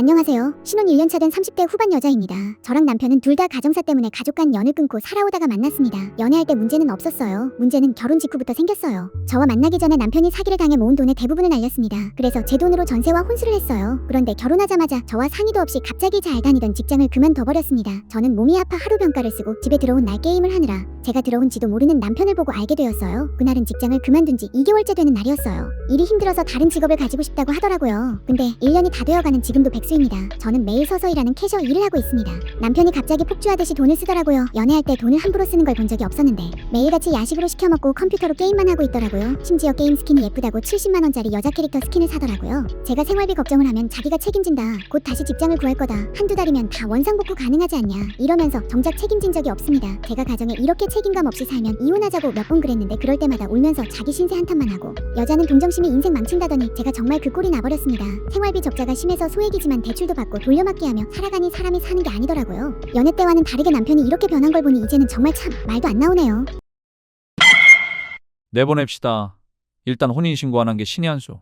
안녕하세요. 신혼 1년차 된 30대 후반 여자입니다. 저랑 남편은 둘 다 가정사 때문에 가족 간 연을 끊고 살아오다가 만났습니다. 연애할 때 문제는 없었어요. 문제는 결혼 직후부터 생겼어요. 저와 만나기 전에 남편이 사기를 당해 모은 돈의 대부분을 날렸습니다. 그래서 제 돈으로 전세와 혼수를 했어요. 그런데 결혼하자마자 저와 상의도 없이 갑자기 잘 다니던 직장을 그만둬버렸습니다. 저는 몸이 아파 하루 병가를 쓰고 집에 들어온 날 게임을 하느라 제가 들어온지도 모르는 남편을 보고 알게 되었어요. 그날은 직장을 그만둔 지 2개월째 되는 날이었어요. 일이 힘들어서 다른 직업을 가지고 싶다고 하더라고요. 근데 1년이 다 되어가는 지금도 백수 학생이다. 저는 매일 서서 일하는 캐셔 일을 하고 있습니다. 남편이 갑자기 폭주하듯이 돈을 쓰더라고요. 연애할 때 돈을 함부로 쓰는 걸 본 적이 없었는데 매일같이 야식으로 시켜 먹고 컴퓨터로 게임만 하고 있더라고요. 심지어 게임 스킨이 예쁘다고 70만 원짜리 여자 캐릭터 스킨을 사더라고요. 제가 생활비 걱정을 하면 자기가 책임진다. 곧 다시 직장을 구할 거다. 한두 달이면 다 원상복구 가능하지 않냐. 이러면서 정작 책임진 적이 없습니다. 제가 가정에 이렇게 책임감 없이 살면 이혼하자고 몇 번 그랬는데 그럴 때마다 울면서 자기 신세 한탄만 하고 여자는 동정심이 인생 망친다더니 제가 정말 그 꼴이 나버렸습니다. 생활비 적자가 심해서 소액이지만 대출도 받고 돌려막기 하며 살아가니 사람이 사는 게 아니더라고요. 연애 때와는 다르게 남편이 이렇게 변한 걸 보니 이제는 정말 참 말도 안 나오네요. 내보냅시다. 일단 혼인신고 안 한 게 신의 한 수.